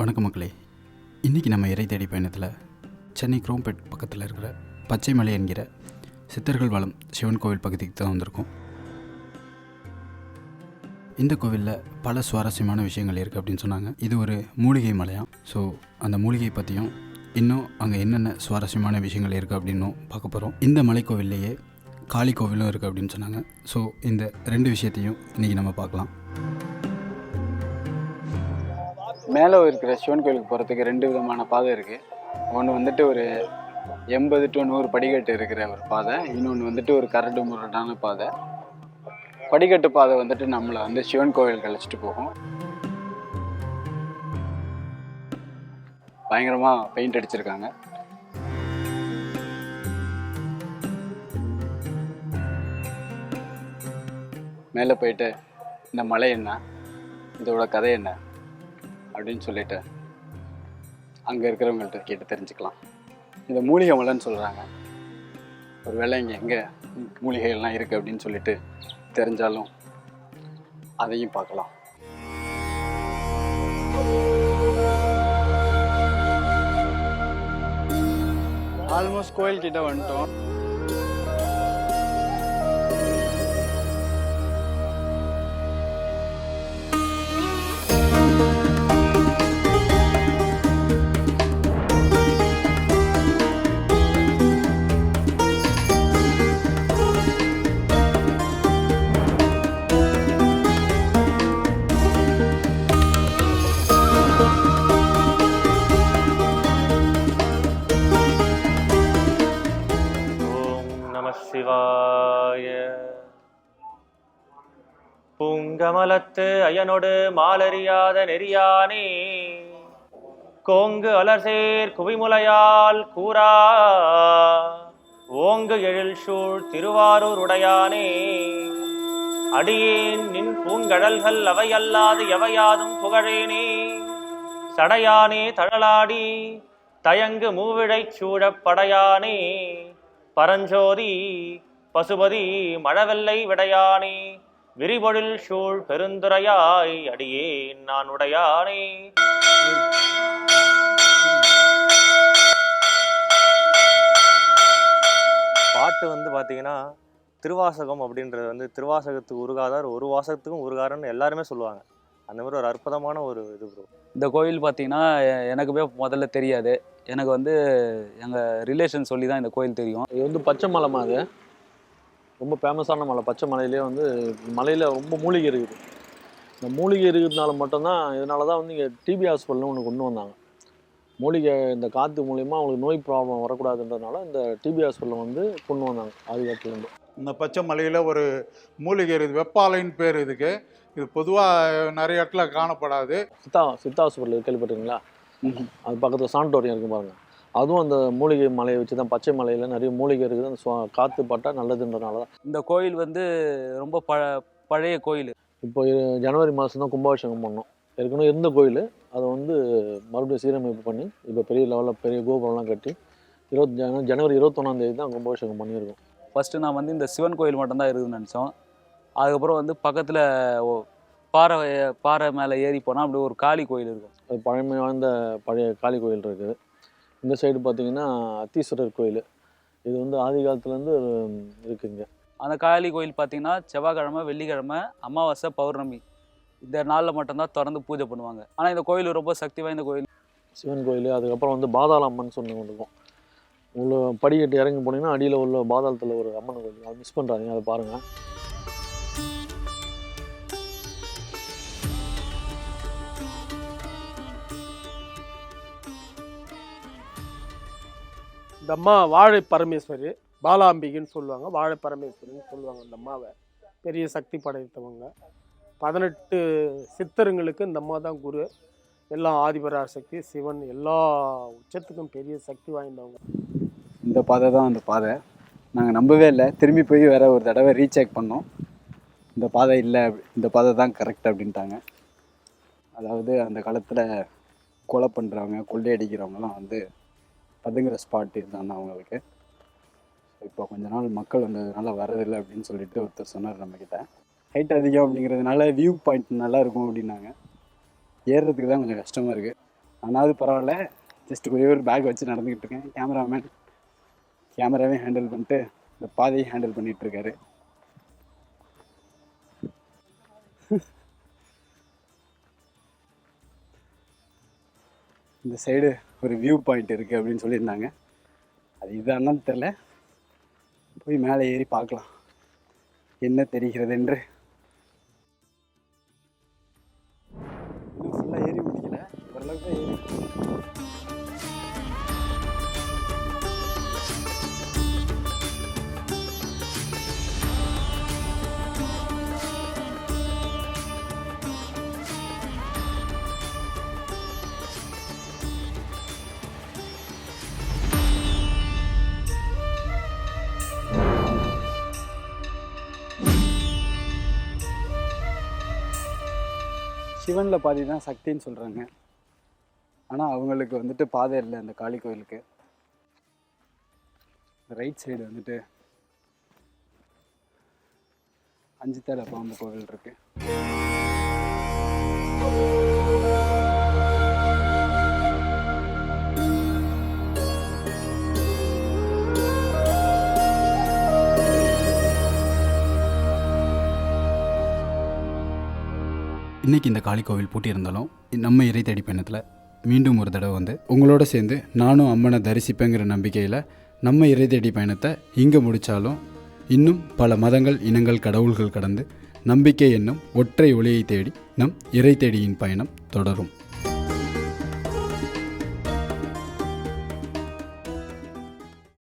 வணக்கம் மக்களே. இன்றைக்கி நம்ம இறை தேடி பயணத்தில் சென்னை குரோம்பேட் பக்கத்தில் இருக்கிற பச்சைமலை என்கிற சித்தர்கள் வளம் சிவன் கோவில் பகுதிக்கு தான் வந்திருக்கோம். இந்த கோவிலில் பல சுவாரஸ்யமான விஷயங்கள் இருக்குது அப்படின்னு சொன்னாங்க. இது ஒரு மூலிகை மலையாம் ஸோ அந்த மூலிகை பற்றியும் இன்னும் அங்கே என்னென்ன சுவாரஸ்யமான விஷயங்கள் இருக்குது அப்படின்னும் பார்க்க போகிறோம் இந்த மலைக்கோவில்லையே காளி கோவிலும் இருக்குது அப்படின்னு சொன்னாங்க. ஸோ இந்த ரெண்டு விஷயத்தையும் இன்றைக்கி நம்ம பார்க்கலாம். மேலே இருக்கிற சிவன் கோயிலுக்கு போகிறதுக்கு ரெண்டு விதமான பாதை இருக்குது ஒன்று வந்துட்டு ஒரு எண்பது டு நூறு படிக்கட்டு இருக்கிற ஒரு பாதை இன்னொன்று வந்துட்டு ஒரு கரடு முரடான பாதை. படிக்கட்டு பாதை வந்துட்டு நம்மளை வந்து சிவன் கோவிலுக்கு அழைச்சிட்டு போகும். பயங்கரமாக பெயிண்ட் அடிச்சிருக்காங்க. மேலே போயிட்டு இந்த மலை என்ன? இதோட கதை என்ன? அப்படின்னு சொல்லிட்டு அங்கே இருக்கிறவங்கள்ட்ட கேட்டு தெரிஞ்சுக்கலாம். இந்த மூலிகை மலைன்னு சொல்கிறாங்க ஒரு வேளை இங்கே எங்கே மூலிகைகள்லாம் இருக்குது அப்படின்னு சொல்லிட்டு தெரிஞ்சாலும் அதையும் பார்க்கலாம். ஆல்மோஸ்ட் கோயில் கிட்ட வந்துட்டோம். நம சிவாய பூங்கமலத்து அயனொடு மாலறியாத நெறியானே கோங்கு அலர்சேர் குவிமுலையால் கூறா ஓங்கு எழில் சூழ் திருவாரூர் உடையானே அடியேன் நின் பூங்கடல்கள் அவையல்லாது எவையாதும் புகழேனே சடையானே தழலாடி தயங்கு மூவிழைச் சூழப்படையானே பரஞ்சோதி பசுபதி மழவெல்லை விடையானே விரிபொழில் சூழ் பெருந்துரையாய் அடியே நான் உடையானே. பாட்டு வந்து பார்த்தீங்கன்னா திருவாசகம் அப்படின்றது வந்து திருவாசகத்துக்கு உருகாதார் ஒரு வாசகத்துக்கும் உருகாரன்னு எல்லாருமே சொல்லுவாங்க. அந்த மாதிரி ஒரு அற்புதமான ஒரு இது ப்ரோ இந்த கோயில் பார்த்தீங்கன்னா எனக்குமே முதல்ல தெரியாது. எனக்கு வந்து எங்கள் ரிலேஷன் சொல்லி தான் இந்த கோயில் தெரியும். இது வந்து பச்சை மலைமா அது ரொம்ப ஃபேமஸான மலை. பச்சை மலையிலே வந்து மலையில் ரொம்ப மூலிகை இருக்குது. இந்த மூலிகை இருக்கிறதுனால மட்டும்தான் இதனால தான் வந்து இங்கே டிபி ஹாஸ்பிட்டல்னு ஒன்று கொண்டு வந்தாங்க. மூலிகை இந்த காற்று மூலியமாக அவங்களுக்கு நோய் ப்ராப்ளம் வரக்கூடாதுன்றதுனால இந்த டிபி ஹாஸ்பிட்டல் வந்து கொண்டு வந்தாங்க ஆதிகாலத்துலேருந்து இந்த பச்சை மலையில் ஒரு மூலிகை இருக்குது வெப்பாலைன்னு பேர் இதுக்கு. இது பொதுவாக நிறைய இடத்துல காணப்படாது. சித்தா சித்தா ஹாஸ்பிட்டல் கேள்விப்பட்டிருக்கீங்களா? அது பக்கத்தில் சாண்டோரியம் இருக்கும் பாருங்க. அதுவும் அந்த மூலிகை மலையை வச்சு தான் பச்சை மலையில் நிறைய மூலிகை இருக்குது. அந்த சுவா- காற்று பட்டால் நல்லதுன்றனால தான் இந்த கோயில் வந்து ரொம்ப ப பழைய கோயில். இப்போ ஜனவரி மாதம் தான் கும்பாபிஷேகம் பண்ணோம். ஏற்கனவே இருந்த கோயில். அதை வந்து மறுபடியும் சீரமைப்பு பண்ணி இப்போ பெரிய லெவலில் பெரிய கோபுரம்லாம் கட்டி இருபத்தி ஜன ஜனவரி இருபத்தொன்னாம் தேதி தான் கும்பாபிஷேகம் பண்ணியிருக்கோம். ஃபஸ்ட்டு நான் வந்து இந்த சிவன் கோயில் மட்டும்தான் இருக்குதுன்னு நினச்சோம். அதுக்கப்புறம் வந்து பக்கத்தில் பாறை பாறை மேலே ஏறி போனால் அப்படியே ஒரு காளி கோயில் இருக்கும் அது பழமை வாய்ந்த பழைய காளி கோயில் இருக்குது இந்த சைடு பார்த்தீங்கன்னா அத்தீஸ்வரர் கோயில். இது வந்து ஆதி காலத்துலேருந்து இருக்குங்க அந்த காளி கோயில் பார்த்தீங்கன்னா செவ்வாய்க்கிழமை வெள்ளிக்கிழமை அமாவாசை பௌர்ணமி. இந்த நாளில் மட்டும்தான் திறந்து பூஜை பண்ணுவாங்க. ஆனால் இந்த கோயில் ரொம்ப சக்தி வாய்ந்த கோயில். சிவன் கோயில் அதுக்கப்புறம் வந்து பாதாள அம்மன் சொன்ன ஒன்று இருக்கும். உள்ள படிக்கட்டு இறங்கி போனீங்கன்னா அடியில் உள்ள பாதாளத்தில் ஒரு அம்மன் கோயில் அதை மிஸ் பண்ணுறாங்க அதை பாருங்கள் இந்த அம்மா வாழை பரமேஸ்வரி பாலாம்பிகைன்னு சொல்லுவாங்க. வாழை பரமேஸ்வரின்னு சொல்லுவாங்க இந்த அம்மாவை. பெரிய சக்தி படைத்தவங்க. பதினெட்டு சித்தருங்களுக்கு இந்த அம்மா தான் குரு. எல்லாம் ஆதிபராசக்தி சக்தி சிவன் எல்லா உச்சத்துக்கும் பெரிய சக்தி வாய்ந்தவங்க. இந்த பாதை தான் அந்த பாதை. நாங்கள் நம்பவே இல்லை. திரும்பி போய் வேற ஒரு தடவை ரீசெக் பண்ணோம். இந்த பாதை இல்லை இந்த பாதை தான் கரெக்ட் அப்படின்ட்டாங்க. அதாவது அந்த காலத்தில் கொலை பண்ணுறவங்க கொள்ளையடிக்கிறவங்கலாம் வந்து பதுங்குற ஸ்பாட் இதுதான் அவங்களுக்கு. இப்போ கொஞ்ச நாள் மக்கள் வந்ததுனால வரதில்லை அப்படின்னு சொல்லிட்டு ஒருத்தர் சொன்னார் நம்மக்கிட்ட ஹைட் அதிகம் அப்படிங்கிறதுனால வியூ பாயிண்ட் நல்லா இருக்கும் அப்படின்னாங்க. ஏறுறதுக்கு தான் கொஞ்சம் கஷ்டமாக இருக்குது ஆனாவது பரவாயில்ல. ஜஸ்ட் ஒரே ஒரு பேக் வச்சு நடந்துக்கிட்டு இருக்கேன். கேமராமேன் கேமராவே ஹேண்டில் பண்ணிட்டு இந்த பாதையை ஹேண்டில் பண்ணிட்டு இருக்காரு இந்த சைடு ஒரு வியூ பாயிண்ட் இருக்குது அப்படின்னு சொல்லியிருந்தாங்க. அது இதான்னு தெரில போய் மேலே ஏறி பார்க்கலாம். என்ன தெரிகிறது என்று சிவனில் பாதி தான் சக்தின்னு சொல்கிறாங்க ஆனால் அவங்களுக்கு வந்துட்டு பாதை இல்லை அந்த காளி கோயிலுக்கு. ரைட் சைடு வந்துட்டு அஞ்சு தலை பாம்பு கோவில் இருக்கு. இன்றைக்கி இந்த காளி கோவில் பூட்டியிருந்தாலும் நம்ம இறை தேடி பயணத்தில் மீண்டும் ஒரு தடவை வந்து உங்களோட சேர்ந்து நானும் அம்மனை தரிசிப்பேங்கிற நம்பிக்கையில் நம்ம இறை தேடி பயணத்தை இங்கே முடித்தாலும் இன்னும் பல மதங்கள் இனங்கள் கடவுள்கள் கடந்து நம்பிக்கை என்னும் ஒற்றை ஒளியை தேடி நம் இறை தேடியின் பயணம் தொடரும்.